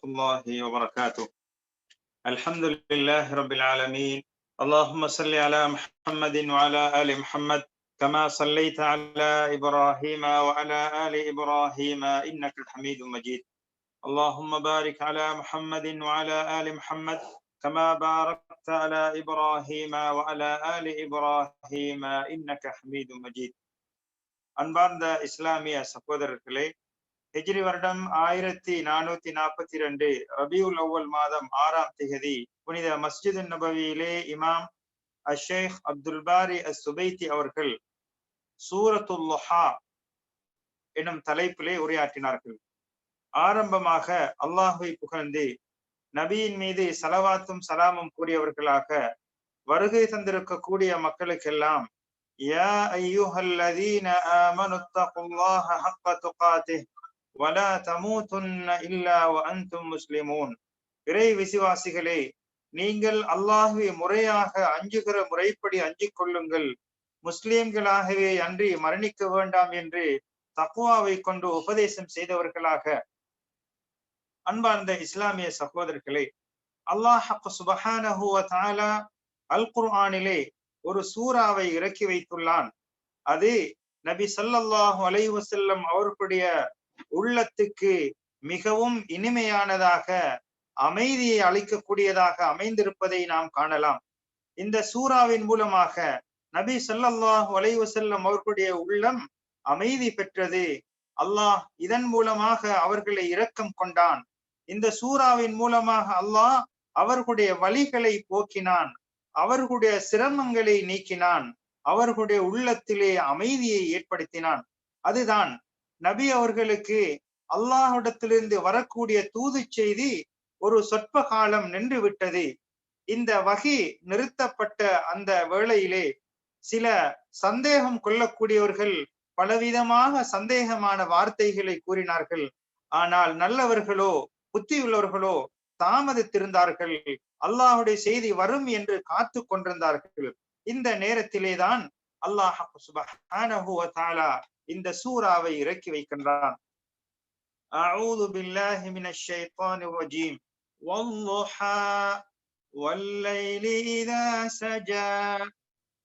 الله وبركاته الحمد لله رب العالمين اللهم صل على محمد وعلى آل محمد كما صليت على إبراهيم وعلى آل إبراهيم إنك حميد مجيد اللهم بارك على محمد وعلى آل محمد كما باركت على إبراهيم وعلى آل إبراهيم إنك حميد مجيد அன்பார்ந்த இஸ்லாமிய சகோதரர்களே ஹெஜ்ரி வருடம் ஆயிரத்தி நானூத்தி நாற்பத்தி ரெண்டு ரபியுல் அவ்வல் மாதம் ஆறாம் திகதி புனித மஸ்ஜித் நபவியிலே இமாம் Ash Sheikh Abdul Bari As Subaity அவர்கள் சூரத்துல்லஹா என்னும் தலைப்பிலே உரையாற்றினார்கள். ஆரம்பமாக அல்லாஹுவை புகழ்ந்து நபியின் மீது சலவாத்தும் சலாமும் கூறியவர்களாக வருகை தந்திருக்கக்கூடிய மக்களுக்கெல்லாம் யா ஐயுஹல்லதீன ஆமனுத்தகுல்லாஹ ஹக்க துகாதிஹ் வலா தமூதுன்ன இல்லா அந்தும் முஸ்லிமூன். இறை விசுவாசிகளே நீங்கள் அல்லாஹுவை முறையாக அஞ்சுகிற முறைப்படி அஞ்சிக் கொள்ளுங்கள். முஸ்லிம்களாகவே அன்றி மரணிக்க வேண்டாம் என்று தக்குவாவை கொண்டு உபதேசம் செய்தவர்களாக. அன்பார்ந்த இஸ்லாமிய சகோதரர்களே அல்லாஹ் சுபஹானஹு அல் குர்ஆனிலே ஒரு சூறாவை இறக்கி வைத்துள்ளான். அது நபி சல்லல்லாஹு அலைவசல்லம் அவர்களுடைய உள்ளத்துக்கு மிகவும் இனிமையானதாக அமைதியை அளிக்கக்கூடியதாக அமைந்திருப்பதை நாம் காணலாம். இந்த சூறாவின் மூலமாக நபி சல்லல்லாஹு வலைவு செல்லும் அவர்களுடைய உள்ளம் அமைதி பெற்றது. அல்லாஹ் இதன் மூலமாக அவர்களை இரக்கம் கொண்டான். இந்த சூறாவின் மூலமாக அல்லாஹ் அவர்களுடைய வழிகளை போக்கினான். அவர்களுடைய சிரமங்களை நீக்கினான். அவர்களுடைய உள்ளத்திலே அமைதியை ஏற்படுத்தினான். அதுதான் நபி அவர்களுக்கு அல்லாஹிடத்திலிருந்து வரக்கூடிய தூது செய்தி ஒரு சொற்ப காலம் நின்று விட்டது. இந்த வகை நிறுத்தப்பட்ட அந்த வேளையிலே சில சந்தேகம் கொள்ளக்கூடியவர்கள் பலவிதமாக சந்தேகமான வார்த்தைகளை கூறினார்கள். ஆனால் நல்லவர்களோ புத்தியுள்ளவர்களோ தாமதித்திருந்தார்கள். அல்லாஹுடைய செய்தி வரும் என்று காத்து கொண்டிருந்தார்கள். இந்த நேரத்திலேதான் அல்லாஹ் இந்த சூறாவை இறக்கி வைக்கின்றான் أعوذ بالله من الشيطان الرجيم والضحى والليل إذا سجى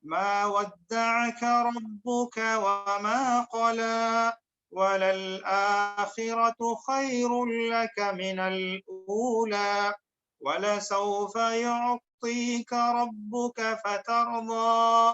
ما ودعك ربك وما قلى وللآخرة خير لك من الأولى ولسوف يعطيك ربك فترضى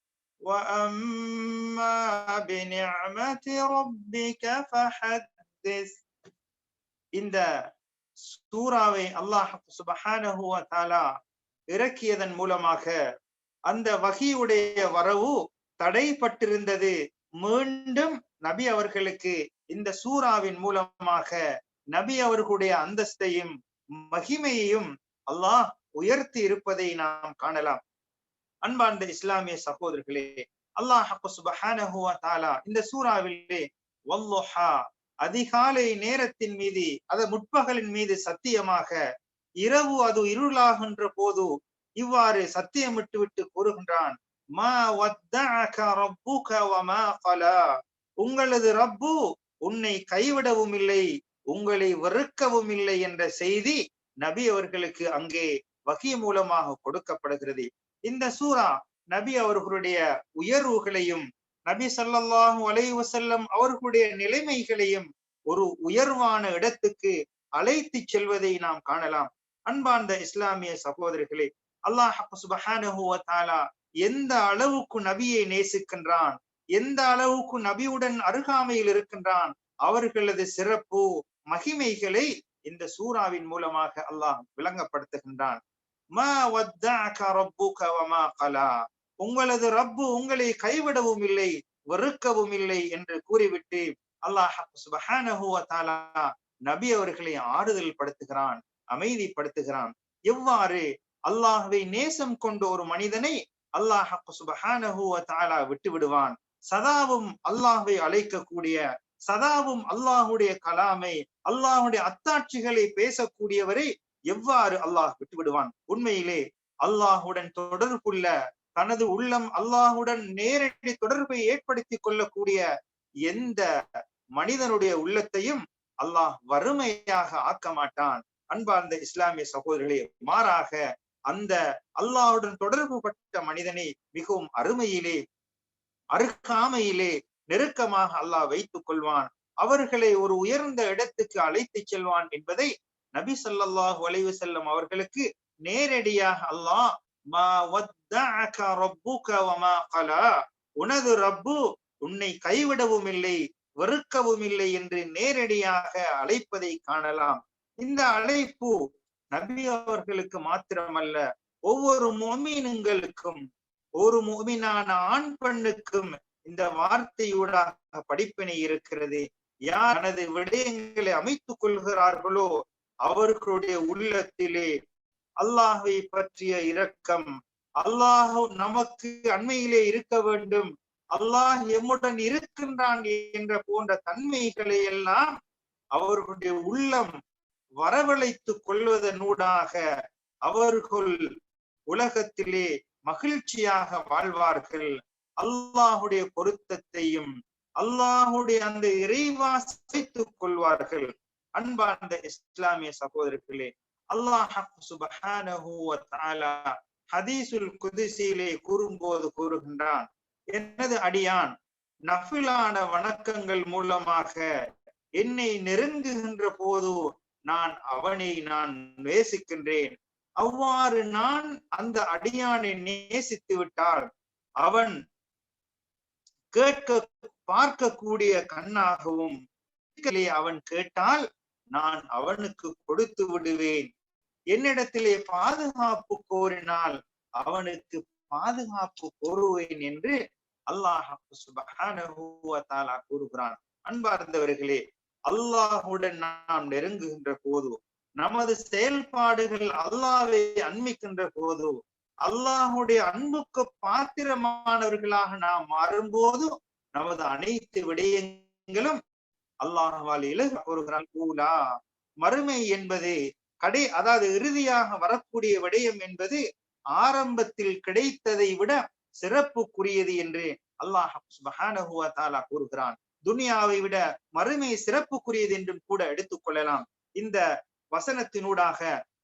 وأما بنعمة ربك فحدث இந்த சூறாவை அல்லாஹ் சுபஹானஹு வ தஆலா இறக்கியதன் மூலமாக அந்த வகையுடைய வரவு தடைப்பட்டிருந்தது மீண்டும் நபி அவர்களுக்கு இந்த சூறாவின் மூலமாக நபி அவர்களுடைய அந்தஸ்தையும் மகிமையையும் அல்லாஹ் உயர்த்தி இருப்பதை நாம் காணலாம் அன்பார்ந்த இஸ்லாமிய சகோதரர்களே அல்லாஹ் இந்த சூறாவிலே வல்லோஹா அதிகாலை நேரத்தின் மீது அத முற்பகலின் மீது சத்தியமாக இரவு அது இருளாகின்ற போது இவ்வாறு சத்தியமிட்டு விட்டு கூறுகின்றான் மா உங்களது ரப்பு உன்னை கைவிடவும் இல்லை உங்களை வெறுக்கவும் இல்லை என்ற செய்தி நபி அவர்களுக்கு அங்கே வகி மூலமாக கொடுக்கப்படுகிறது. இந்த சூரா நபி அவர்களுடைய உயர்வுகளையும் நபி சல்லாஹூ அலை வசல்லம் அவர்களுடைய நிலைமைகளையும் ஒரு உயர்வான இடத்துக்கு அழைத்து செல்வதை நாம் காணலாம். அன்பார்ந்த இஸ்லாமிய சகோதரர்களே அல்லாஹ் சுபஹானஹு எந்த அளவுக்கு நபியை நேசிக்கின்றான் எந்த அளவுக்கு நபியுடன் அருகாமையில் இருக்கின்றான் அவர்களது சிறப்பு மகிமைகளை இந்த சூறாவின் மூலமாக அல்லாஹ் விளங்கப்படுத்துகின்றான். உங்களது ரப்பு உங்களை கைவிடவும் இல்லை வெறுக்கவும் இல்லை என்று கூறிவிட்டு அல்லாஹ் நபி அவர்களை ஆறுதல் படுத்துகிறான் அமைதிப்படுத்துகிறான். எவ்வாறு? அல்லாஹுவை நேசம் கொண்ட ஒரு மனிதனை அல்லாஹ் சுபஹானஹு விட்டு விடுவான் சதாவும் அல்லாஹுவை அழைக்கக்கூடிய சதாவும் அல்லாஹுடைய கலாமை அல்லாஹுடைய அத்தாட்சிகளை பேசக்கூடியவரை எவ்வாறு அல்லாஹ் விட்டுவிடுவான்? உண்மையிலே அல்லாஹுடன் தொடர்புள்ள தனது உள்ளம் அல்லாஹுடன் நேரடி தொடர்பை ஏற்படுத்தி கொள்ளக்கூடிய எந்த மனிதனுடைய உள்ளத்தையும் அல்லாஹ் வறுமையாக ஆக்க மாட்டான். அன்பார்ந்த இஸ்லாமிய சகோதரர்களே மாறாக அந்த அல்லாஹுடன் தொடர்பு பட்ட மனிதனை மிகவும் அருமையிலே அருகாமையிலே நெருக்கமாக அல்லாஹ் வைத்துக் கொள்வான். அவர்களை ஒரு உயர்ந்த இடத்துக்கு அழைத்துச் செல்வான் என்பதை நபி ஸல்லல்லாஹு அலைஹி செல்லும் அவர்களுக்கு நேரடியாக அல்லாஹ் உனது ரப்பு உன்னை கைவிடவும் இல்லை வெறுக்கவும் இல்லை என்று நேரடியாக அழைப்பதை காணலாம். இந்த அழைப்பு நபி அவர்களுக்கு மாத்திரமல்ல ஒவ்வொரு மோமீனுங்களுக்கும் ஒரு மோமீனான ஆண் பெண்ணுக்கும் இந்த வார்த்தையூடாக படிப்பினை இருக்கிறது. யார் தனது விடயங்களை அமைத்துக் கொள்கிறார்களோ அவர்களுடைய உள்ளத்திலே அல்லாஹை பற்றிய இரக்கம் அல்லாஹ் நமக்கு அண்மையிலே இருக்க வேண்டும். அல்லாஹ் எம்முடன் இருக்கின்றான் என்ற போன்ற தன்மைகளை எல்லாம் அவர்களுடைய உள்ளம் வரவழைத்துக் கொள்வதனூடாக அவர்கள் உலகத்திலே மகிழ்ச்சியாக வாழ்வார்கள். அல்லாஹுடைய பொருத்தத்தையும் அல்லாஹுடைய அந்த இறைவாசித்துக் கொள்வார்கள். அன்பார்ந்த இஸ்லாமிய சகோதரர்களே அல்லாஹ் சுபஹானஹு ஹதீசுல் குதிசிலே கூறும்போது கூறுகின்றான் எனது அடியான் நஃபிலான வணக்கங்கள் மூலமாக என்னை நெருங்குகின்ற போது நான் அவனை நான் நேசிக்கின்றேன். அவ்வாறு நான் அந்த அடியானை நேசித்து விட்டால் அவன் கேட்க பார்க்கக்கூடிய கண்ணாகவும் அவன் கேட்டால் நான் அவனுக்கு கொடுத்து விடுவேன். என்னிடத்திலே பாதுகாப்பு கோரினால் அவனுக்கு பாதுகாப்பு கோருவேன் என்று அல்லாஹ் சுபஹானஹு கூறுகிறான். அன்பார்ந்தவர்களே அல்லாஹுடன் நாம் நெருங்குகின்ற போது நமது செயல்பாடுகள் அல்லாவை அண்மிக்கின்ற போது அல்லாஹுடைய அன்புக்கு பாத்திரமானவர்களாக நாம் மாறும்போது நமது அனைத்து விடயங்களும் அல்லாஹால் இலகு ஒரு கூலா மறுமை என்பது கடை அதாவது இறுதியாக வரக்கூடிய விடயம் என்பது ஆரம்பத்தில் கிடைத்ததை விட சிறப்புக்குரியது என்று அல்லாஹ் சுபஹானஹு கூறுகிறான். துனியாவை விட மறுமை சிறப்புக்குரியது என்றும் கூட எடுத்துக் கொள்ளலாம். இந்த வசனத்தினூடாக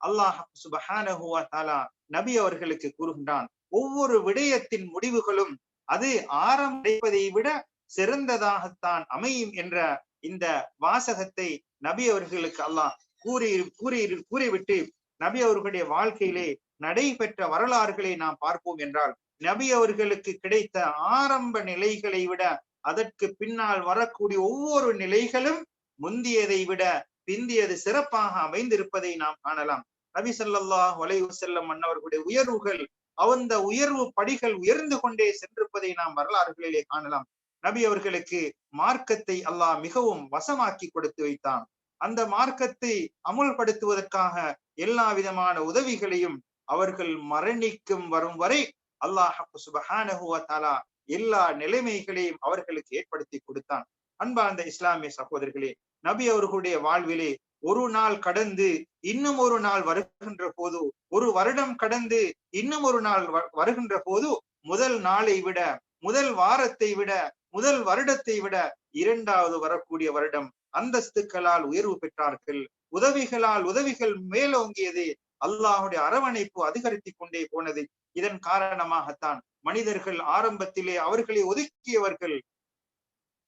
அல்லாஹ் சுபஹானஹுவா தாலா நபி அவர்களுக்கு கூறுகின்றான் ஒவ்வொரு விடயத்தின் முடிவுகளும் அது ஆரம்பிப்பதை விட சிறந்ததாகத்தான் அமையும் என்ற இந்த வாசகத்தை நபி அவர்களுக்கு அல்லாஹ் கூறி கூறி கூறிவிட்டு நபி அவர்களுடைய வாழ்க்கையிலே நடைபெற்ற வரலாறுகளை நாம் பார்ப்போம் என்றால் நபி அவர்களுக்கு கிடைத்த ஆரம்ப நிலைகளை விட அதற்கு பின்னால் வரக்கூடிய ஒவ்வொரு நிலைகளும் முந்தியதை விட பிந்தியது சிறப்பாக அமைந்திருப்பதை நாம் காணலாம். நபி ஸல்லல்லாஹு வலைவு செல்லம் அன்னவர்களுடைய உயர்வுகள் அந்த உயர்வு படிகள் உயர்ந்து கொண்டே சென்றிருப்பதை நாம் வரலாறுகளிலே காணலாம். நபி அவர்களுக்கு மார்க்கத்தை அல்லாஹ் மிகவும் வசமாக்கி கொடுத்து வைத்தான். அந்த மார்க்கத்தை அமுல்படுத்துவதற்காக எல்லா விதமான உதவிகளையும் அவர்கள் மரணிக்கும் வரும் வரை அல்லாஹ் சுபஹானஹு தாலா எல்லா நிலைமைகளையும் அவர்களுக்கு ஏற்படுத்தி கொடுத்தான். அன்பார்ந்த இஸ்லாமிய சகோதரர்களே நபி அவர்களுடைய வாழ்விலே ஒரு நாள் கடந்து இன்னும் ஒரு நாள் வருகின்ற போது ஒரு வருடம் கடந்து இன்னும் ஒரு நாள் வ- வருகின்ற போது முதல் நாளை விட முதல் வாரத்தை விட முதல் வருடத்தை விட இரண்டாவது வரக்கூடிய வருடம் அந்தஸ்துக்களால் உயர்வு பெற்றார்கள். உதவிகளால் உதவிகள் மேலோங்கியது அல்லாஹுடைய அரவணைப்பு அதிகரித்துக் கொண்டே போனது. இதன் காரணமாகத்தான் மனிதர்கள் ஆரம்பத்திலே அவர்களை ஒதுக்கியவர்கள்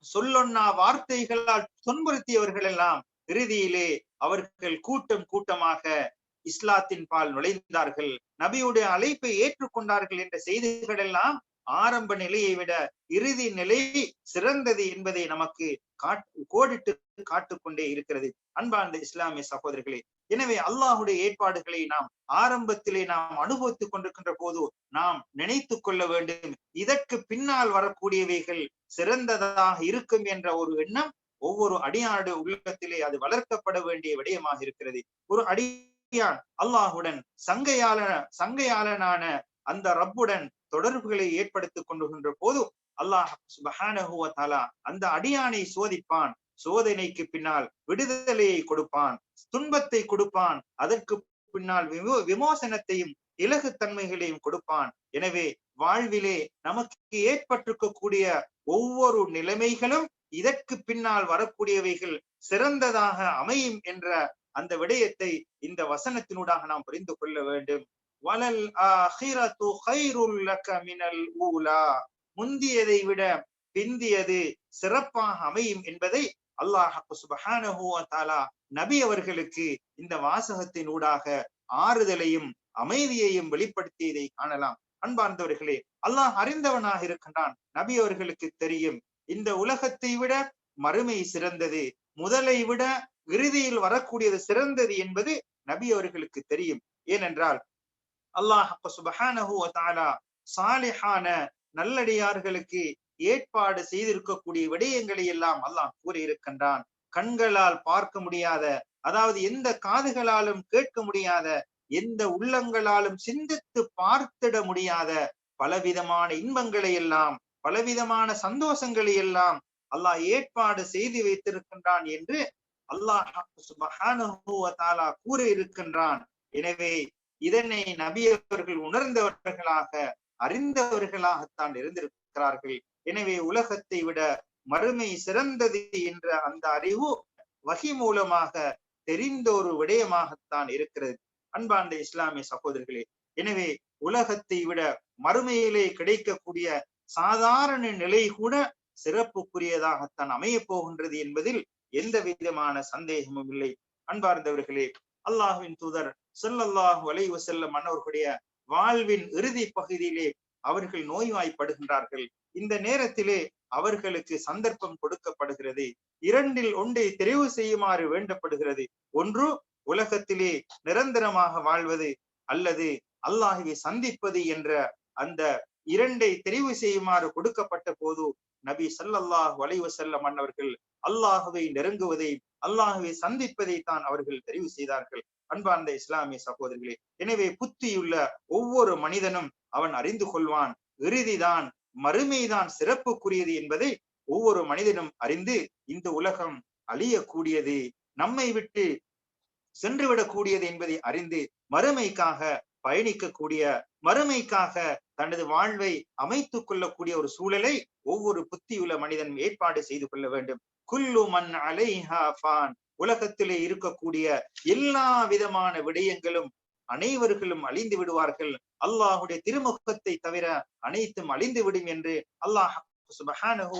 சொல்லொன்னா வார்த்தைகளால் துன்புறுத்தியவர்கள் எல்லாம் இறுதியிலே அவர்கள் கூட்டம் கூட்டமாக இஸ்லாத்தின் பால் நுழைந்தார்கள். நபியுடைய அழைப்பை ஏற்றுக்கொண்டார்கள் என்ற செய்திகள் எல்லாம் ஆரம்ப நிலையை விட இறுதி நிலை சிறந்தது என்பதை நமக்கு காட்டு கோடிட்டு காட்டுக்கொண்டே இருக்கிறது. அன்பார்ந்த இஸ்லாமிய சகோதரர்களே எனவே அல்லாஹுடைய ஏற்பாடுகளை நாம் ஆரம்பத்திலே நாம் அனுபவித்துக் கொண்டிருக்கின்ற போது நாம் நினைத்து கொள்ள வேண்டும். இதற்கு பின்னால் வரக்கூடியவைகள் சிறந்ததாக இருக்கும் என்ற ஒரு எண்ணம் ஒவ்வொரு அடியானுடைய உள்ளத்திலே அது வளர்க்கப்பட வேண்டிய விடயமாக இருக்கிறது. ஒரு அடியான் அல்லாஹுடன் சங்கையாளன சங்கையாளனான அந்த ரப்புடன் தொடர்புகளை ஏற்படுத்திக் கொண்டுகின்ற போது அல்லாஹ் சுபஹானஹுவ தாலா அந்த அடியானை சோதிப்பான். சோதனைக்கு பின்னால் விடுதலையை கொடுப்பான். துன்பத்தை கொடுப்பான். அதற்கு பின்னால் விமோ விமோசனத்தையும் இலகுத்தன்மைகளையும் கொடுப்பான். எனவே வாழ்விலே நமக்கு ஏற்பட்டிருக்கக்கூடிய ஒவ்வொரு நிலைமைகளும் இதற்கு பின்னால் வரக்கூடியவைகள் சிறந்ததாக அமையும் என்ற அந்த விடயத்தை இந்த வசனத்தினூடாக நாம் புரிந்து கொள்ள வேண்டும். வலல் ஆஹிரத்து ஹைருல்லக மினல் ஊலா. முந்தியதை விட பிந்தியது சிறப்பாக அமையும் என்பதை அல்லாஹ் சுபஹானஹு நபி அவர்களுக்கு இந்த வாசகத்தின் ஊடாக ஆறுதலையும் அமைதியையும் வெளிப்படுத்தியதை காணலாம். அன்பார்ந்தவர்களே அல்லாஹ் அறிந்தவனாக இருக்கின்றான். நபி அவர்களுக்கு தெரியும் இந்த உலகத்தை விட மறுமை சிறந்தது முதலை விட இறுதியில் வரக்கூடியது சிறந்தது என்பது நபி அவர்களுக்கு தெரியும். ஏனென்றால் அல்லாஹ் சுபஹானஹு சாலிஹான நல்லடியார்களுக்கு ஏற்பாடு செய்திருக்கக்கூடிய விடயங்களை எல்லாம் அல்லாஹ் கூறியிருக்கின்றான். கண்களால் பார்க்க முடியாத அதாவது எந்த காதுகளாலும் கேட்க முடியாத எந்த உள்ளங்களாலும் சிந்தித்து பார்த்திட முடியாத பலவிதமான இன்பங்களை எல்லாம் பலவிதமான சந்தோஷங்களை எல்லாம் அல்லாஹ் ஏற்பாடு செய்து வைத்திருக்கின்றான் என்று அல்லாஹ் சுபஹானஹு கூற இருக்கின்றான் எனவே இதனை நபி அவர்கள் உணர்ந்தவர்களாக அறிந்தவர்களாகத்தான் இருந்திருக்கிறார்கள். எனவே உலகத்தை விட மறுமை சிறந்தது என்ற அந்த அறிவு வகி மூலமாக தெரிந்த ஒரு விடயமாகத்தான் இருக்கிறது. அன்பார்ந்த இஸ்லாமிய சகோதரர்களே எனவே உலகத்தை விட மறுமையிலே கிடைக்கக்கூடிய சாதாரண நிலை கூட சிறப்புக்குரியதாகத்தான் அமைய போகின்றது என்பதில் எந்த விதமான சந்தேகமும் இல்லை. அன்பார்ந்தவர்களே அல்லாஹுவின் தூதர் ஸல்லல்லாஹு அலைஹி வஸல்லம் மன்னவர்களுடைய வாழ்வின் இறுதி பகுதியிலே அவர்கள் நோய்வாய்ப்படுகின்றார்கள். இந்த நேரத்திலே அவர்களுக்கு சந்தர்ப்பம் கொடுக்கப்படுகிறது. இரண்டில் ஒன்றை தெரிவு செய்யுமாறு வேண்டப்படுகிறது. ஒன்று உலகத்திலே நிரந்தரமாக வாழ்வது அல்லது அல்லாஹுவை சந்திப்பது என்ற அந்த இரண்டை தெரிவு செய்யுமாறு கொடுக்கப்பட்ட போது நபி சல்லல்லாஹ் அலைஹி செல்ல அன்னவர்கள் அல்லாஹுவை நெருங்குவதை அல்லாஹுவை சந்திப்பதை தான் அவர்கள் தெரிவு செய்தார்கள். அன்பார்ந்த இஸ்லாமிய சகோதரர்களே எனவே புத்தியுள்ள ஒவ்வொரு மனிதனும் அவன் அறிந்து கொள்வான். இறுதிதான் மறுமைதான் சிறப்புக்குரியது என்பதை ஒவ்வொரு மனிதனும் அறிந்து இந்த உலகம் அழியக்கூடியது. நம்மை விட்டு சென்றுவிடக்கூடியது என்பதை அறிந்து மறுமைக்காக பயணிக்கக்கூடிய மறுமைக்காக தனது வாழ்வை அமைத்துக் கொள்ளக்கூடிய ஒரு சூழலை ஒவ்வொரு புத்தியுள்ள மனிதன் ஏற்பாடு செய்து கொள்ள வேண்டும். குல்லு மண் அலைஹா ஃபான். உலகத்திலே இருக்கக்கூடிய எல்லா விதமான விடயங்களும் அனைவர்களும் அழிந்து விடுவார்கள். அல்லாஹுடைய திருமுகத்தை தவிர அனைத்தும் அழிந்து விடும் என்று அல்லாஹ் சுபஹானஹு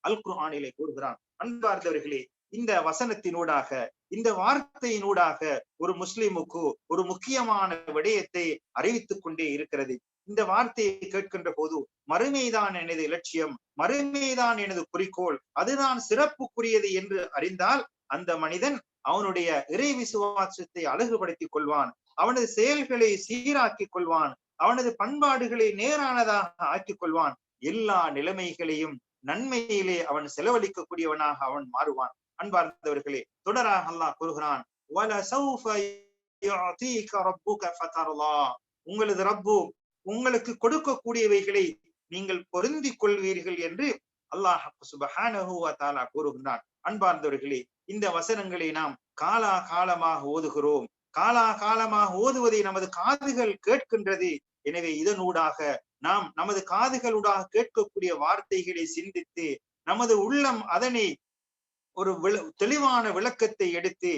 அல் குர்ஆனிலே கூறுகிறான். அன்பார்ந்தவர்களே இந்த வசனத்தினூடாக இந்த வார்த்தையினூடாக ஒரு முஸ்லிமுக்கு ஒரு முக்கியமான விடயத்தை அறிவித்துக் கொண்டே இருக்கிறது. இந்த வார்த்தையை கேட்கின்ற போது மறுமைதான் எனது இலட்சியம் மறுமைதான் எனது குறிக்கோள் அதுதான் சிறப்புக்குரியது என்று அறிந்தால் அந்த மனிதன் அவனுடைய இறை விசுவாசத்தை அழகுபடுத்திக் கொள்வான் அவனது செயல்களை சீராக்கிக் கொள்வான் அவனது பண்பாடுகளை நேரானதாக ஆக்கிக் கொள்வான். எல்லா நிலைமைகளையும் நன்மையிலே அவன் செலவழிக்கக்கூடியவனாக அவன் மாறுவான். அன்பார்ந்தவர்களே தொடராக அல்லாஹ் கூறுகிறான் உங்களது ரப்பு உங்களுக்கு கொடுக்கக்கூடியவைகளை நீங்கள் பொருந்தி கொள்வீர்கள் என்று அல்லாஹ் சுபஹானஹு கூறுகின்றான். அன்பார்ந்தவர்களே இந்த வசனங்களை நாம் காலா காலமாக ஓதுகிறோம். காலா காலமாக ஓதுவதை நமது காதுகள் கேட்கின்றது. எனவே இதனூடாக நாம் நமது காதுகளூடாக கேட்கக்கூடிய வார்த்தைகளை சிந்தித்து நமது உள்ளம் அதனை ஒரு தெளிவான விளக்கத்தை எடுத்து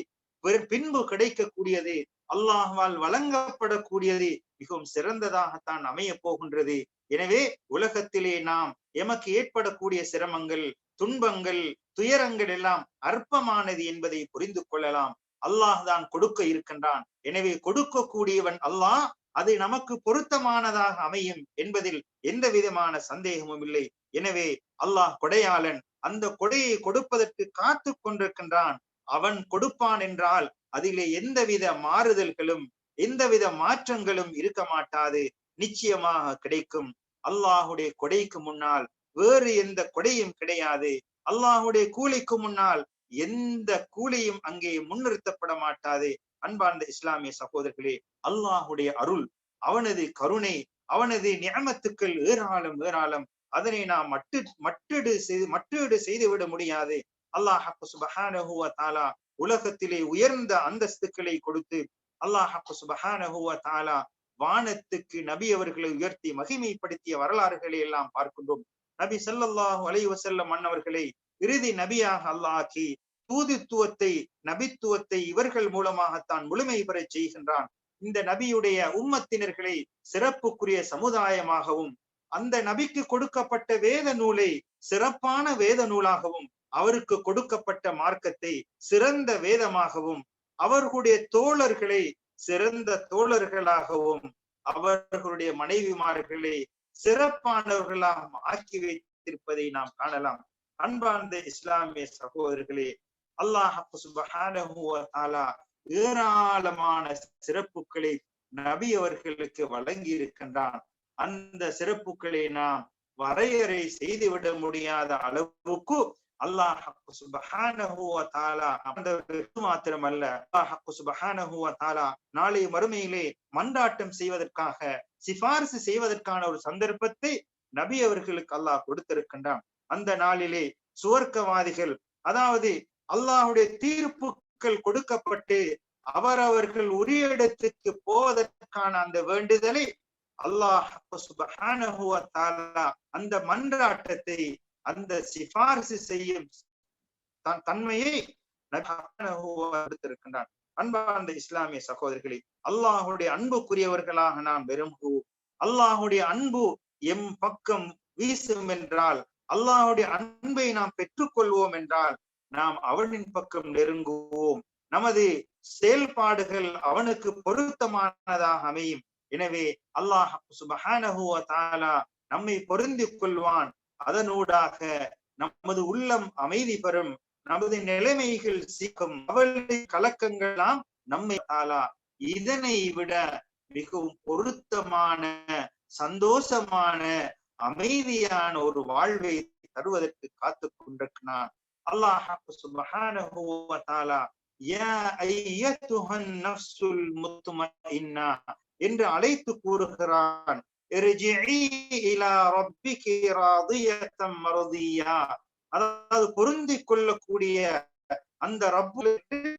பின்பு கிடைக்கக்கூடியது அல்லாஹ்வால் வழங்கப்படக்கூடியது மிகவும் சிறந்ததாகத்தான் அமைய போகின்றது. எனவே உலகத்திலே நாம் எமக்கு ஏற்படக்கூடிய சிரமங்கள் துன்பங்கள் துயரங்கள் எல்லாம் அற்பமானது என்பதை புரிந்து கொள்ளலாம். அல்லாஹ் தான் கொடுக்க இருக்கின்றான். எனவே கொடுக்கக்கூடியவன் அல்லாஹ் அது நமக்கு பொருத்தமானதாக அமையும் என்பதில் எந்த விதமான சந்தேகமும் இல்லை. எனவே அல்லாஹ் கொடையாளன் அந்த கொடையை கொடுப்பதற்கு காத்து கொண்டிருக்கின்றான். அவன் கொடுப்பான் என்றால் அதிலே எந்தவித மாறுதல்களும் எந்தவித மாற்றங்களும் இருக்க மாட்டாது. நிச்சயமாக கிடைக்கும். அல்லாஹுடைய கொடைக்கு முன்னால் வேறு எந்த கொடையும் கிடையாது. அல்லாஹுடைய கூலிக்கு முன்னால் எந்த கூலியும் அங்கே முன்னிறுத்தப்பட மாட்டாது. அன்பார்ந்த இஸ்லாமிய சகோதரர்களே அல்லாஹுடைய அருள் அவனது கருணை அவனது நியமத்துக்கள் ஏராளம் ஏராளம். அதனை நாம் மட்டு மட்டீடு செய்து மட்டீடு செய்து விட முடியாது. அல்லாஹ் சுபஹானஹுவ தாலா உலகத்திலே உயர்ந்த அந்தஸ்துக்களை கொடுத்து அல்லாஹ் சுபஹானஹுவ தாலா வானத்துக்கு நபி அவர்களை உயர்த்தி மகிமைப்படுத்திய வரலாறுகளை எல்லாம் பார்க்கின்றோம். நபி ஸல்லல்லாஹு அலை வசல்லம் மன்னவர்களை இறுதி நபியாக அல்லாஹ் ஆக்கி தூதித்துவத்தை நபித்துவத்தை இவர்கள் மூலமாகத்தான் முழுமை பெறச் செய்கின்றான். இந்த நபியுடைய உம்மத்தினர்களை சிறப்புக்குரிய சமுதாயமாகவும் அந்த நபிக்கு கொடுக்கப்பட்ட வேத நூலை சிறப்பான வேத நூலாகவும் அவருக்கு கொடுக்கப்பட்ட மார்க்கத்தை சிறந்த வேதமாகவும் அவர்களுடைய தோழர்களை சிறந்த தோழர்களாகவும் அவர்களுடைய மனைவிமார்களை சிறப்பானவர்களாக ஆக்கி வைத்திருப்பதை நாம் காணலாம். அன்பார்ந்த இஸ்லாமிய சகோதரர்களே அல்லாஹ் ஏராளமான சிறப்புகளை நபி அவர்களுக்கு வழங்கி இருக்கின்றான் அந்த சிறப்புகளை நாம் வரையறை செய்துவிட முடியாத அளவுக்கு அல்லாஹ் சுபஹானஹு மாத்திரமல்ல. அல்லாஹ் நாளை மறுமையிலே மண்டாட்டம் செய்வதற்காக சிபாரிசு செய்வதற்கான ஒரு சந்தர்ப்பத்தை நபி அவர்களுக்கு அல்லாஹ் கொடுத்திருக்கின்றான். அந்த நாளிலே சுவர்க்கவாதிகள் அதாவது அல்லாஹுடைய தீர்ப்புகள் கொடுக்கப்பட்டு அவரவர்கள் உரிய இடத்துக்கு போவதற்கான அந்த வேண்டுதலை அல்லாஹ் அந்த மன்றாட்டத்தை அந்த சிபாரிசு செய்யும் தன்மையை எடுத்திருக்கின்றான் அன்பார்ந்த இஸ்லாமிய சகோதரிகளே அல்லாஹுடைய அன்புக்குரியவர்களாக நாம் விரும்புவோம் அல்லாஹுடைய அன்பு எம் பக்கம் வீசும் என்றால் அல்லாஹுடைய அன்பை நாம் பெற்றுக்கொள்வோம் என்றால் நாம் அவனின் பக்கம் நெருங்குவோம். நமது செயல்பாடுகள் அவனுக்கு பொருத்தமானதாக அமையும். எனவே அல்லாஹ் சுபஹானஹுவ தாலா நம்மை பொருந்திக் கொள்வான் அதனூடாக நமது உள்ளம் அமைதி பெறும். நமது நிலைமைகள் சீக்கும். அவளை கலக்கங்களாம் நம்மை தாலா இதனை விட மிகவும் பொருத்தமான சந்தோஷமான அமைதியான ஒரு வாழ்வை தருவதற்கு காத்து கொண்டிருக்கிறான். அல்லாஹ் சுபஹானஹுவ தாலா தஆலா யா ஐயத்துஹன் நஃப்ஸுல் என்று அழைத்து கூறுகிறான். அதாவது பொருந்தி கொள்ளக்கூடிய அந்த ரப்புக்கு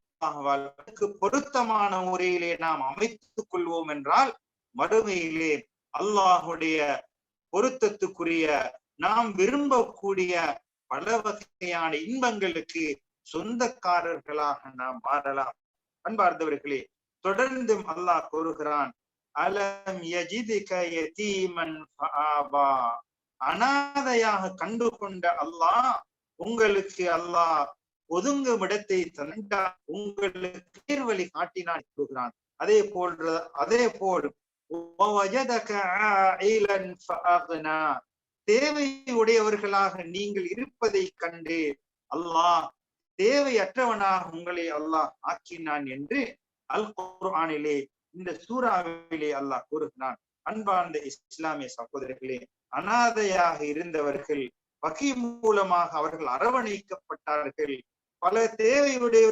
பொருத்தமான முறையிலே நாம் அமைத்துக் கொள்வோம் என்றால் மறுமையிலே அல்லாஹுடைய பொருத்தத்துக்குரிய நாம் விரும்பக்கூடிய பல வகையான இன்பங்களுக்கு சொந்தக்காரர்களாக நாம் மாறலாம். அன்பார்ந்தவர்களே தொடர்ந்தும் அல்லாஹ் கூறுகிறான் அலம் யஜிதுக யதீமன் ஃபஆபா அனாதையாக கண்டு கொண்ட அல்லாஹ் உங்களுக்கு அல்லாஹ் ஒதுங்கும் இடத்தை தந்தா உங்களுக்கு நேர்வழி காட்டினான் கூறுகிறான் அதே போல் அதே போல் தேவை உடையவர்களாக நீங்கள் இருப்பதை கண்டு அல்லாஹ் தேவையற்றவனாக உங்களை அல்லாஹ் ஆக்கினான் என்று அல் குர்ஆனிலே இந்த சூறாவிலே அல்லாஹ் கூறுகிறான் அன்பார்ந்த இஸ்லாமிய சகோதரர்களே அனாதையாக இருந்தவர்கள் வகை மூலமாக அவர்கள் அரவணைக்கப்பட்டார்கள். பல தேவையுடைய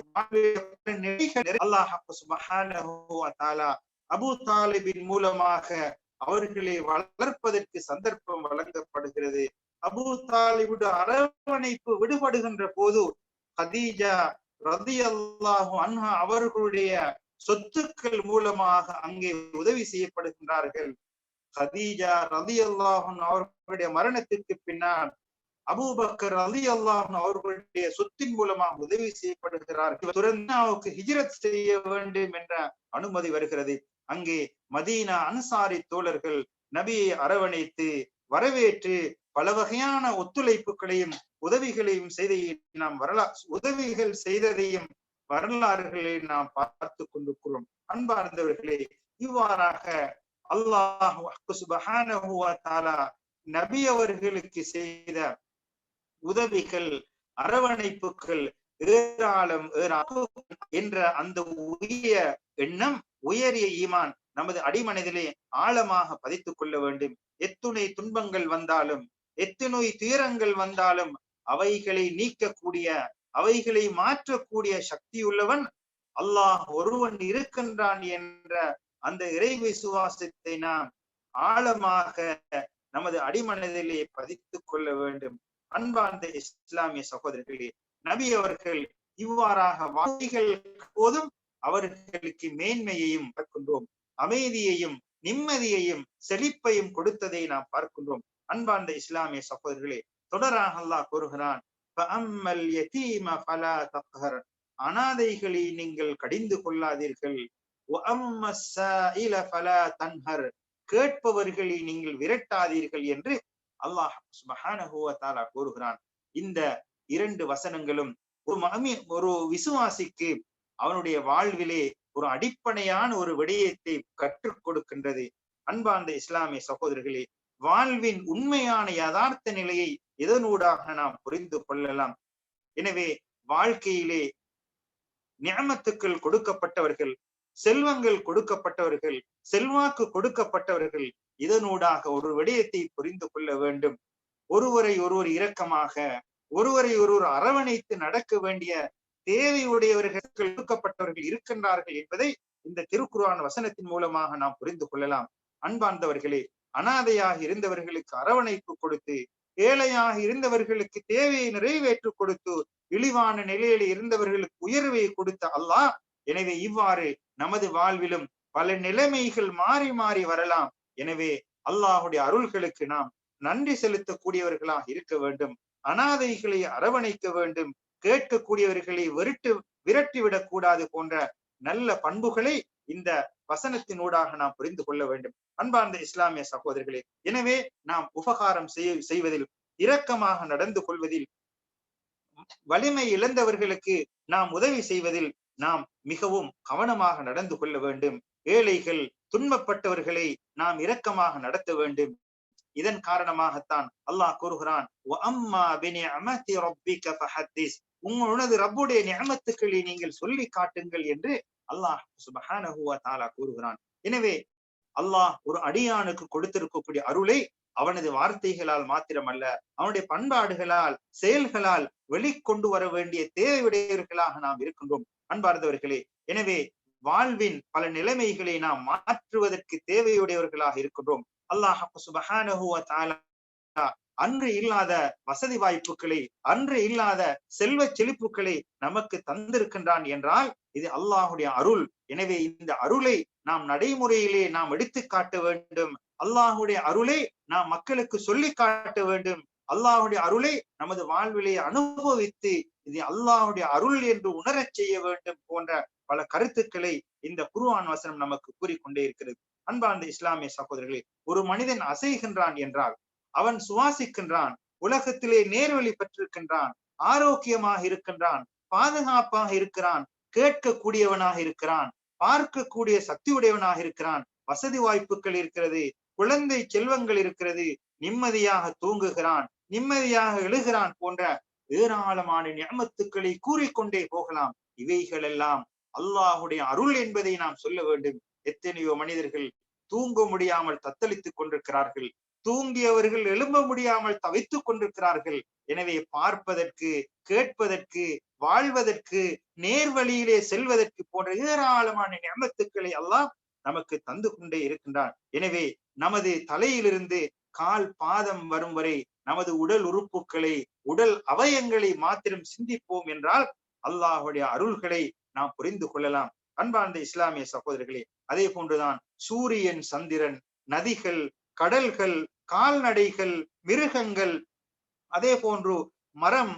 அபு தாலிபின் மூலமாக அவர்களை வளர்ப்பதற்கு சந்தர்ப்பம் வழங்கப்படுகிறது. அபு தாலிபுட அரவணைப்பு விடுபடுகின்ற போது ஹதீஜா ரதி அல்லாஹு அன்ஹா அவர்களுடைய சொத்துக்கள் மூலமாக அங்கே உதவி செய்யப்படுகின்றார்கள். ஹதீஜா ரதி அல்லாஹன் அவர்களுடைய மரணத்திற்கு பின்னால் அபூபக்கர் அலி அல்லாஹன் அவர்களுடைய சொத்தின் மூலமாக உதவி செய்யப்படுகிறார்கள் துரந்தாவுக்கு ஹிஜ்ரத் செய்ய வேண்டும் என்ற அனுமதி வருகிறது. அங்கே மதீனா அன்சாரி தோழர்கள் நபியை அரவணைத்து வரவேற்று பல வகையான ஒத்துழைப்புகளையும் உதவிகளையும் செய்தையும் நாம் வரலா உதவிகள் செய்ததையும் வரலாறுகளை நாம் பார்த்து கொண்டிருக்கிறோம். அன்பார்ந்தவர்களே இவ்வாறாக அல்லாஹ் நபி அவர்களுக்கு செய்த உதவிகள் அரவணைப்புகள் ஏராளம் ஏராளம் என்ற அந்த உரிய எண்ணம் உயரிய ஈமான் நமது அடிமனதிலே ஆழமாக பதித்துக் கொள்ள வேண்டும். எத்துணை துன்பங்கள் வந்தாலும் எத்துணை துயரங்கள் வந்தாலும் அவைகளை நீக்கக்கூடிய அவைகளை மாற்றக்கூடிய சக்தி உள்ளவன் அல்லாஹ் ஒருவன் இருக்கின்றான் என்ற அந்த இறை விசுவாசத்தை நாம் ஆழமாக நமது அடிமனதிலே பதித்துக் கொள்ள வேண்டும். அன்பார்ந்த இஸ்லாமிய சகோதரர்களே நபி அவர்கள் இவ்வாறாக வாய்கள் போதும் அவர்களுக்கு மேன்மையையும் பார்க்கின்றோம். அமைதியையும் நிம்மதியையும் செழிப்பையும் கொடுத்ததை நாம் பார்க்கின்றோம். அன்பார்ந்த இஸ்லாமிய சகோதரர்களே தொடராக அல்லாஹ் கூறுகிறான் அனாதைகளை நீங்கள் கடிந்து கொள்ளாதீர்கள். கேட்பவர்களை நீங்கள் விரட்டாதீர்கள் என்று அல்லாஹ் சுபஹானஹுவத்தாலா கூறுகிறான். இந்த இரண்டு வசனங்களும் ஒரு மகமி ஒரு விசுவாசிக்கு அவனுடைய வாழ்விலே ஒரு அடிப்படையான ஒரு விடயத்தை கற்றுக் கொடுக்கின்றது. அன்பார்ந்த இஸ்லாமிய சகோதரர்களே வாழ்வின் உண்மையான யதார்த்த நிலையை இதனூடாக நாம் புரிந்து கொள்ளலாம். எனவே வாழ்க்கையிலே நியமத்துக்கள் கொடுக்கப்பட்டவர்கள் செல்வங்கள் கொடுக்கப்பட்டவர்கள் செல்வாக்கு கொடுக்கப்பட்டவர்கள் இதனூடாக ஒரு விடயத்தை புரிந்து கொள்ள வேண்டும். ஒருவரை ஒருவர் இரக்கமாக ஒருவரை ஒருவர் அரவணைத்து நடக்க வேண்டிய தேவையுடையவர்கள் கொடுக்கப்பட்டவர்கள் இருக்கின்றார்கள் என்பதை இந்த திருக்குறான் வசனத்தின் மூலமாக நாம் புரிந்து கொள்ளலாம். அன்பார்ந்தவர்களே அனாதையாக இருந்தவர்களுக்கு அரவணைப்பு கொடுத்து ஏழையாக இருந்தவர்களுக்கு தேவையை நிறைவேற்றுக் கொடுத்து இழிவான நிலையில் இருந்தவர்களுக்கு உயர்வை கொடுத்த அல்லாஹ் எனவே இவ்வாறு நமது வாழ்விலும் பல நிலைமைகள் மாறி மாறி வரலாம். எனவே அல்லாஹுடைய அருள்களுக்கு நாம் நன்றி செலுத்தக்கூடியவர்களாக இருக்க வேண்டும். அனாதைகளை அரவணைக்க வேண்டும். கேட்கக்கூடியவர்களை வெறுட்டு விரட்டிவிடக் கூடாது போன்ற நல்ல பண்புகளை இந்த வசனத்தினூடாக நாம் புரிந்து கொள்ள வேண்டும். அன்பார்ந்த இஸ்லாமிய சகோதரர்களே எனவே நாம் உபகாரம் செய்வதில் இரக்கமாக நடந்து கொள்வதில் வலிமை இழந்தவர்களுக்கு நாம் உதவி செய்வதில் நாம் மிகவும் கவனமாக நடந்து கொள்ள வேண்டும். ஏழைகள் துன்பப்பட்டவர்களை நாம் இரக்கமாக நடத்த வேண்டும். இதன் காரணமாகத்தான் அல்லாஹ் கூறுகிறான் உங்களது ரப்புடைய நியமத்துக்களை நீங்கள் சொல்லி காட்டுங்கள் என்று அல்லாஹ் சுபஹானஹுவா தாலா கூறுகிறான். எனவே அல்லாஹ் ஒரு அடியானுக்கு கொடுத்திருக்கக்கூடிய அருளை அவனது வார்த்தைகளால் மாத்திரமல்ல அவனுடைய பண்பாடுகளால் செயல்களால் வெளிக்கொண்டு வர வேண்டிய தேவையுடையவர்களாக நாம் இருக்கின்றோம். அன்பார்ந்தவர்களே எனவே வாழ்வின் பல நிலைமைகளை நாம் மாற்றுவதற்கு தேவையுடையவர்களாக இருக்கின்றோம். அல்லாஹ் சுபஹானஹுவ தாலா அன்று இல்லாத வசதி வாய்ப்புகளை அன்று இல்லாத செல்வ செழிப்புகளை நமக்கு தந்திருக்கின்றான் என்றால் இது அல்லாஹுடைய அருள். எனவே இந்த அருளை நாம் நடைமுறையிலே நாம் எடுத்து காட்ட வேண்டும். அல்லாஹுடைய அருளை நாம் மக்களுக்கு சொல்லி காட்ட வேண்டும். அல்லாஹுடைய அருளை நமது வாழ்விலே அனுபவித்து இது அல்லாஹுடைய அருள் என்று உணரச் செய்ய வேண்டும் போன்ற பல கருத்துக்களை இந்த குருவான் வசனம் நமக்கு கூறிக்கொண்டே இருக்கிறது. அன்பார்ந்த இஸ்லாமிய சகோதரர்களே ஒரு மனிதன் அசைகின்றான் என்றால் அவன் சுவாசிக்கின்றான் உலகத்திலே நேர்வழி பெற்றிருக்கின்றான் ஆரோக்கியமாக இருக்கின்றான் பாதுகாப்பாக இருக்கிறான் கேட்கக்கூடியவனாக இருக்கிறான் பார்க்கக்கூடிய சக்தி உடையவனாக இருக்கிறான் வசதி வாய்ப்புகள் இருக்கிறது குழந்தை செல்வங்கள் இருக்கிறது நிம்மதியாக தூங்குகிறான் நிம்மதியாக எழுகிறான் போன்ற ஏராளமான நியமத்துக்களை கூறிக்கொண்டே போகலாம். இவைகள் எல்லாம் அல்லாஹுடைய அருள் என்பதை நாம் சொல்ல வேண்டும். எத்தனையோ மனிதர்கள் தூங்க முடியாமல் தத்தளித்துக் கொண்டிருக்கிறார்கள். தூங்கியவர்கள் எழும்ப முடியாமல் தவித்துக் கொண்டிருக்கிறார்கள். எனவே பார்ப்பதற்கு கேட்பதற்கு வாழ்வதற்கு நேர்வழியிலே செல்வதற்கு போன்ற ஏராளமான நியமத்துக்களை எல்லாம் நமக்கு தந்து கொண்டே இருக்கின்றான். எனவே நமது தலையிலிருந்து கால் பாதம் வரும் வரை நமது உடல் உறுப்புகளை உடல் அவயங்களை மாத்திரம் சிந்திப்போம் என்றால் அல்லாஹுடைய அருள்களை நாம் புரிந்து கொள்ளலாம். அன்பார்ந்த இஸ்லாமிய சகோதரர்களே அதே போன்றுதான் சூரியன் சந்திரன் நதிகள் கடல்கள் கால்நடைகள் மிருகங்கள் அதே போன்று மரம்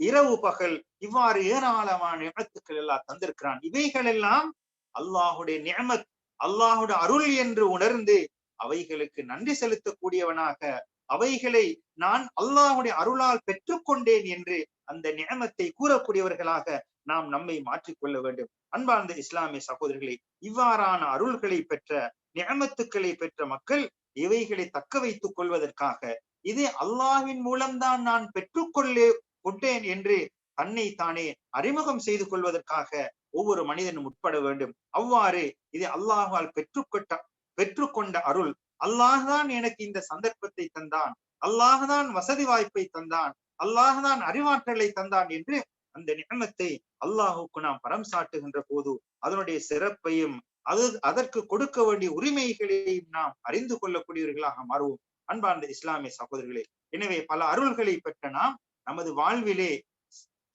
இரவு பகல் இவ்வாறு ஏராளமான நியமத்துக்கள் எல்லாம் தந்திருக்கிறான். இவைகள் எல்லாம் அல்லாஹுடைய நியமத் அல்லாஹுடைய அருள் என்று உணர்ந்து அவைகளுக்கு நன்றி செலுத்தக்கூடியவனாக அவைகளை நான் அல்லாஹுடைய அருளால் பெற்றுக்கொண்டேன் என்று அந்த நியமத்தை கூறக்கூடியவர்களாக நாம் நம்மை மாற்றிக்கொள்ள வேண்டும். அன்பார்ந்த இஸ்லாமிய சகோதரிகளை இவ்வாறான அருள்களை பெற்ற நியமத்துக்களை பெற்ற மக்கள் இவைகளை தக்க வைத்துக் கொள்வதற்காக இது அல்லாஹின் மூலம்தான் நான் பெற்றுக்கொள்ள கொண்டேன் என்று தன்னை தானே அறிமுகம் செய்து கொள்வதற்காக ஒவ்வொரு மனிதனும் உட்பட வேண்டும். அவ்வாறு இது அல்லாஹால் பெற்றுக்கொட்ட பெற்றுக்கொண்ட அருள் அல்லாஹ்தான் எனக்கு இந்த சந்தர்ப்பத்தை தந்தான். அல்லாஹ்தான் வசதி வாய்ப்பை தந்தான். அல்லாஹ்தான் அறிவாற்றலை தந்தான் என்று அந்த நியமத்தை அல்லாஹுக்கு நாம் பரம் சாட்டுகின்ற போது அதனுடைய சிறப்பையும் அது அதற்கு கொடுக்க வேண்டிய உரிமைகளையும் நாம் அறிந்து கொள்ளக்கூடியவர்களாக மாறுவோம். அன்பார்ந்த இஸ்லாமிய சகோதரர்களே எனவே பல அருள்களை பெற்ற நாம் நமது வாழ்விலே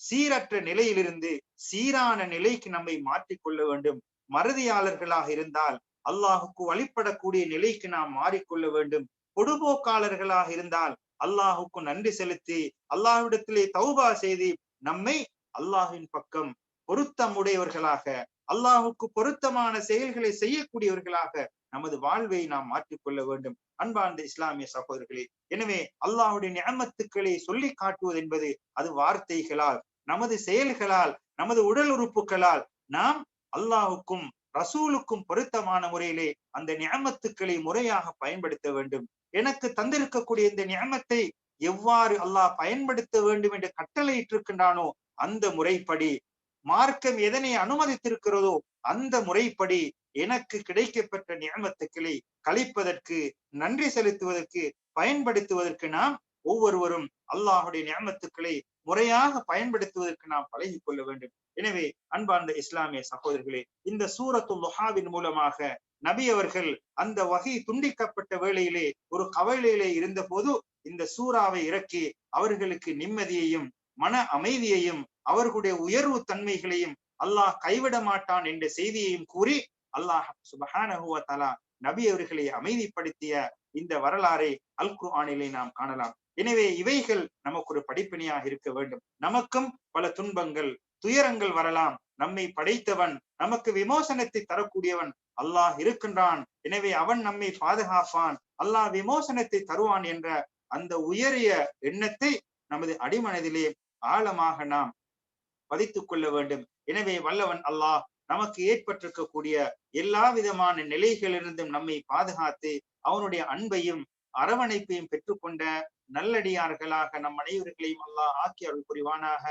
சீரற்ற நிலையிலிருந்து சீரான நிலைக்கு நம்மை மாற்றிக்கொள்ள வேண்டும். மறதியாளர்களாக இருந்தால் அல்லாஹுக்கு வழிபடக்கூடிய நிலைக்கு நாம் மாறிக்கொள்ள வேண்டும். பொடுபோக்காளர்களாக இருந்தால் அல்லாஹுக்கு நன்றி செலுத்தி அல்லாஹ்விடத்திலே தௌபா செய்து நம்மை அல்லாஹின் பக்கம் பொருத்தமுடையவர்களாக அல்லாஹுக்கு பொருத்தமான செயல்களை செய்யக்கூடியவர்களாக நமது வாழ்வை நாம் மாற்றிக்கொள்ள வேண்டும். அன்பார்ந்த இஸ்லாமிய சகோதரர்களே எனவே அல்லாஹுடைய நியமத்துக்களை சொல்லி காட்டுவது என்பது அது வார்த்தைகளால் நமது செயல்களால் நமது உடல் உறுப்புகளால் நாம் அல்லாஹுக்கும் ரசூலுக்கும் பொருத்தமான முறையிலே அந்த நியமத்துக்களை முறையாக பயன்படுத்த வேண்டும். எனக்கு தந்திருக்கக்கூடிய இந்த நியமத்தை எவ்வாறு அல்லாஹ் பயன்படுத்த வேண்டும் என்று கட்டளையிட்டிருக்கின்றானோ அந்த முறைப்படி மார்க்கம் எதனை அனுமதித்திருக்கிறதோ அந்த முறைப்படி எனக்கு கிடைக்கப்பெற்ற நியமத்துக்களை கழிப்பதற்கு நன்றி செலுத்துவதற்கு பயன்படுத்துவதற்கு நாம் ஒவ்வொருவரும் அல்லாஹுடைய நியமத்துக்களை முறையாக பயன்படுத்துவதற்கு நாம் பழகி கொள்ள வேண்டும். எனவே அன்பார்ந்த இஸ்லாமிய சகோதரர்களே இந்த சூரத்து லுஹாவின் மூலமாக நபி அவர்கள் அந்த வகை துண்டிக்கப்பட்ட வேளையிலே ஒரு கவலையிலே இருந்த போது இந்த சூறாவை இறக்கி அவர்களுக்கு நிம்மதியையும் மன அமைதியையும் அவர்களுடைய உயர்வு தன்மைகளையும் அல்லாஹ் கைவிட மாட்டான் என்ற செய்தியையும் கூறி அல்லாஹ் சுபஹானஹுவ தலா நபி அவர்களை அமைதிப்படுத்திய இந்த வரலாறை அல் குர்ஆனிலே நாம் காணலாம். எனவே இவைகள் நமக்கு ஒரு படிப்பினையாக இருக்க வேண்டும். நமக்கும் பல துன்பங்கள் துயரங்கள் வரலாம். நம்மை படைத்தவன் நமக்கு விமோசனத்தை தரக்கூடியவன் அல்லாஹ் இருக்கின்றான். எனவே அவன் நம்மை பாதுகாப்பான். அல்லாஹ் விமோசனத்தை தருவான் என்ற அந்த உயரிய எண்ணத்தை நமது அடிமனதிலே ஆழமாக நாம் பதித்துக் கொள்ள வேண்டும். எனவே வல்லவன் அல்லாஹ் நமக்கு ஏற்பட்டிருக்கக்கூடிய எல்லா விதமான நிலைகளிலிருந்தும் நம்மை பாதுகாத்து அவனுடைய அன்பையும் அரவணைப்பையும் பெற்றுக்கொண்ட நல்லடியார்களாக நம் அனைவர்களையும் அல்லாஹ் ஆக்கி அருள் புரிவானாக